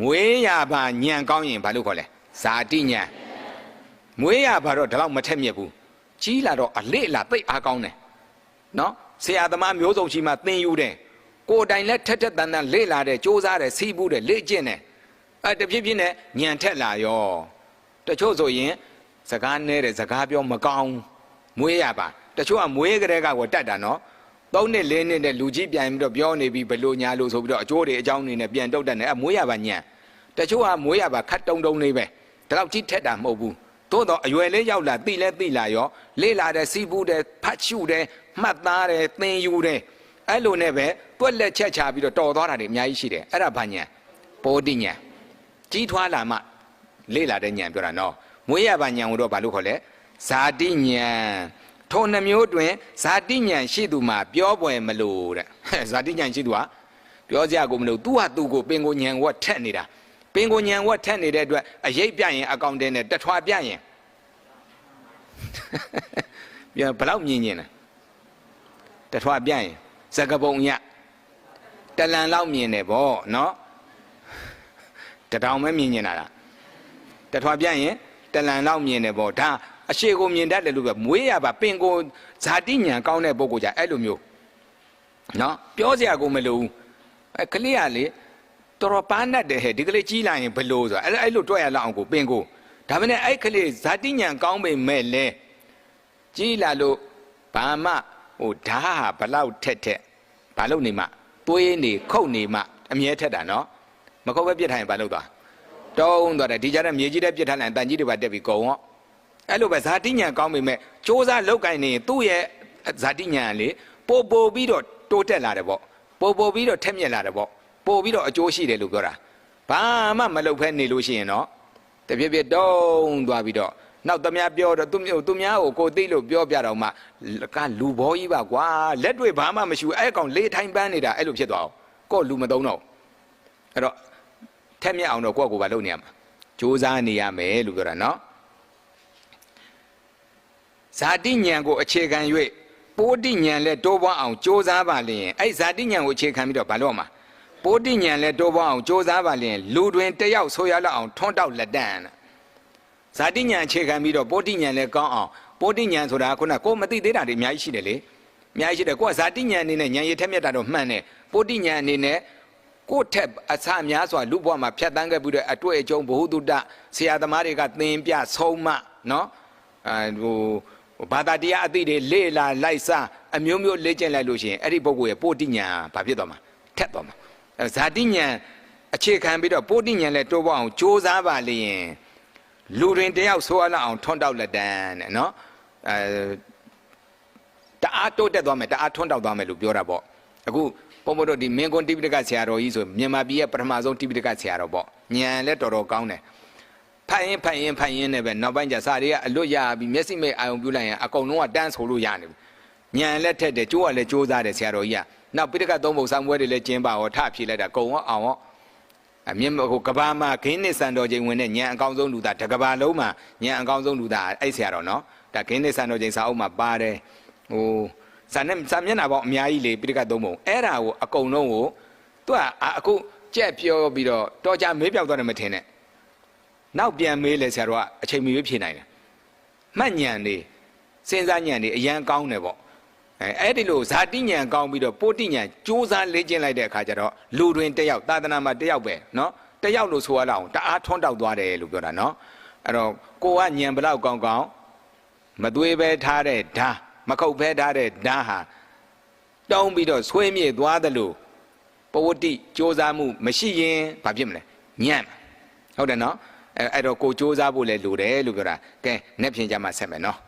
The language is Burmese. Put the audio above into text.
မွေးရပါညံကောင်းရင်ဘာလို့ခေါ်လဲဇာတိညံမွေးရပါတော့ဒီလောက်မထက်မြက်ဘူးကြီးလာတော့အလေးအလာသိပ်အားကောင်းတယ်နော်ဆရာသမားမျိုးစုံရှိမှသင်ယူတယ်ကိုယ်တိုင်လည်းထက်ထက်တန်တန်လေ့လာတယ်စူးစမ်းတယ်စီးပူးတယ်လေ့ကျင့်တယ်အဲတဖြည်းဖြည်းနဲ့ညံထက်လာရောတချို့ဆိုရင်စကားနဲတယ်စကားပြောမကောင်းမွေးရပါတချို့ကမွေးကြတဲ့ကကိုတတ်တာနော် သုံးနှစ်လေးနှစ်နဲ့လူကြီးပြန်ပြီးတော့ပြောနေပြီးဘလို့ညာလို့ဆိုပြီးတော့အကျိုးတွေအကြောင်းတွေနဲ့ပြန်တုတ်တတ်နေအဲမွေးရပါညံတချို့ကမွေးရပါခတ်တုံတုံလေးပဲဒါတော့ကြီးထက်တာမဟုတ်ဘူးသို့တော့အရွယ်လေးရောက်လာတိလဲတိလာရောလေ့လာတယ်စီးပူးတယ်ဖတ်ရှုတယ်မှတ်သားတယ်သင်ယူတယ်အဲ့လိုနဲ့ပဲတွက်လက်ချက်ချပြီးတော့တော်သွားတာတွေအများကြီးရှိတယ်အဲ့ဒါဘာညံပိုတိညံကြီးထွားလာမှလေ့လာတဲ့ညံပြောတာနော်မွေးရပါညံကိုတော့ဘာလို့ခေါ်လဲဇာတိညံ ထိုနှမျိုးတွင်ဇာတိညံရှိသူမှာပြောပွယ်မလို့တဲ့ဟဲ့ဇာတိညံရှိသူဟာပြောစရာကိုမလို့သူ့ဟာသူ့ကိုပင်ကိုညံဝတ်ထက်နေတာပင်ကိုညံဝတ်ထက်နေတဲ့အတွက်အရေးပြရင်အကောင့်တင်းနဲ့တထွာပြရင်ပြန်ဘလောက်မြင်ရင်လဲတထွာပြရင်စကပုံညတလန်လောက်မြင်တယ်ဗောနော်တတောင်ပဲမြင်နေတာလားတထွာပြရင်တလန်လောက်မြင်တယ်ဗောဒါ အရှိကိုမြင်တတ်တယ်လို့ပဲမွေးရပါပင်ကိုဇာတိညံကောင်းတဲ့ပုဂ္ဂိုလ်ကြအဲ့လိုမျိုးနော်ပြောစရာကိုမလိုဘူးအဲကလေးကလေတော်တော်ပန်းတတ်တယ်ဟဲ့ဒီကလေးကြီးလာရင်ဘလို့ဆိုတာအဲ့အဲ့လိုတွေ့ရလောက်အောင်ကိုပင်ကိုဒါမနဲ့အဲ့ကလေးဇာတိညံကောင်းပေမဲ့လဲကြီးလာလို့ဘာမှဟိုဓာတ်ဟာဘလောက်ထက်ထက်ဘာလို့နေမှသွေးနေခုတ်နေမှအမြဲထက်တာနော်မခုတ်ပဲပြစ်ထိုင်ဘာလို့သွားတုံးသွားတယ်ဒီကြတဲ့မြေကြီးတဲ့ပြစ်ထားလိုက်တန်ကြီးတွေပါတက်ပြီးကုံရော အဲ့လိုပဲဇာတိညံကောင်းပေမဲ့စ조사လောက်ကင်နေရင်သူ့ရဲ့ဇာတိညံကလေပို့ပို့ပြီးတော့တိုးတက်လာတယ်ပေါ့ပို့ပို့ပြီးတော့ထက်မြက်လာတယ်ပေါ့ပို့ပြီးတော့အကျိုးရှိတယ်လို့ပြောတာဘာမှမလုပ်ဖဲနေလို့ရှိရင်တော့တပြည့်ပြည့်တုံးသွားပြီးတော့နောက်တမများပြောတော့သူမျိုးသူများကိုကိုသိလို့ပြောပြတော့မှကလူဘောကြီးပါကွာလက်တွေဘာမှမရှိဘူးအဲ့ကောင်လေးထိုင်ပန်းနေတာအဲ့လိုဖြစ်သွားအောင်ကို့လူမသုံးတော့အဲ့တော့ထက်မြက်အောင်တော့ကိုယ့်ကိုယ်ဘာလုပ်နေရမှာစူးစမ်းနေရမယ်လို့ပြောတာနော် ဇာတိညံကိုအခြေခံ၍ပိုးတိညံလည်းတိုးပွားအောင်စူးစမ်းပါလျင်အဲ့ဇာတိညံကိုအခြေခံပြီးတော့ဘာလုပ်မှာပိုးတိညံလည်းတိုးပွားအောင်စူးစမ်းပါလျင်လူတွင်တယောက်ဆိုရလောက်အောင်ထွန်းတောက်လက်တန်းဇာတိညံအခြေခံပြီးတော့ပိုးတိညံလည်းကောင်းအောင်ပိုးတိညံဆိုတာခုနကိုမသိသေးတာတွေအများကြီးရှိတယ်လေအများကြီးရှိတယ်ကိုကဇာတိညံအနေနဲ့ညံရည်ထက်မြက်တာတော့မှန်တယ်ပိုးတိညံအနေနဲ့ကိုယ့်ထက်အဆများစွာလူဘဝမှာဖြတ်တန်းခဲ့ပြီးတော့အတွေ့အကြုံဘ ഹു တုတဆရာသမားတွေကသင်ပြဆုံးမနော်အဲဟို ဘာသာတရားအသိတွေလေ့လာလိုက်စားအမျိုးမျိုးလေ့ကျင့်လိုက်လို့ရှိရင်အဲ့ဒီပုဂ္ဂိုလ်ရဲ့ပိုတိညာဘာဖြစ်သွားမှာထက်သွားမှာအဲဇာတိညာအခြေခံပြီးတော့ပိုတိညာလည်းတိုးပေါအောင်စ조사ပါလေရင်လူတွင်တယောက်ဆိုးအလောက်အောင်ထွန်းတောက်လက်တန်းတဲ့နော်အဲတအားတိုးတက်သွားမယ်တအားထွန်းတောက်သွားမယ်လို့ပြောတာပေါ့အခုဘုံဘုံတို့ဒီမင်းကွန်းတိပိဋကဆရာတော်ကြီးဆိုမြန်မာပြည်ရဲ့ပထမဆုံးတိပိဋကဆရာတော်ပေါ့ဉာဏ်လည်းတော်တော်ကောင်းတယ် ဖတ်ရင်ဖတ်ရင်ဖတ်ရင်နဲ့ပဲနောက်ပိုင်းကျစာတွေကအလွတ်ရပြီးမျက်စိမိတ်အာရုံပြုလိုက်ရင်အကုန်လုံးကတန်းဆိုလို့ရနေပြီဉာဏ်လည်းထက်တယ်ကြိုးကလည်းကြိုးစားတယ်ဆရာတော်ကြီးကနောက်ပိဋကသုံးပုံဆောင်ပွဲတွေလည်းကျင်းပါဟောထဖြေလိုက်တာကုံရောအောင်ရောအမြင့်ဟိုကဘာမှာခင်းနစ်စံတော်ချိန်ဝင်တဲ့ဉာဏ်အကောင်းဆုံးလူသားတကဘာလုံးမှာဉာဏ်အကောင်းဆုံးလူသားအဲ့ဆရာတော်နော်ဒါခင်းနစ်စံတော်ချိန်စာအုပ်မှာပါတယ်ဟိုစာနဲ့စာမျက်နှာပေါင်းအများကြီးလေပိဋကသုံးပုံအဲ့ဒါကိုအကုန်လုံးကိုသူကအခုကြက်ပြောပြီးတော့တော်ကြမေးပြောက်သွားတယ်မထင်နဲ့ နောက်ပြန်မေးလဲဆရာတို့ကအချိန်မရွေးဖြေနိုင်တယ်မှတ်ညံနေစဉ်းစားညံနေအရန်ကောင်းတယ်ပေါ့အဲအဲ့ဒီလိုဇာတိညံကောင်းပြီးတော့ပိုတိညံစူးစမ်းလေ့ကျင့်လိုက်တဲ့အခါကျတော့လူတွင်တယောက်သာသနာမှာတယောက်ပဲနော်တယောက်လို့ဆိုရအောင်တအားထွန်းတောက်သွားတယ်လို့ပြောတာနော်အဲ့တော့ကိုကညံဘလောက်ကောင်းကောင်းမသွေးပဲထားတဲ့ဓာမခုတ်ပဲထားတဲ့ဓာဟာတောင်းပြီးတော့ဆွေးမြေ့သွားသလိုပဝတိစူးစမ်းမှုမရှိရင်ဘာဖြစ်မလဲညံ့ဟုတ်တယ်နော် အဲအဲ့တော့ကိုစ조사ဖို့လည်းလိုတယ်လို့ပြောတာကဲနေ့ဖြန်ကြမှာဆက်မယ်နော်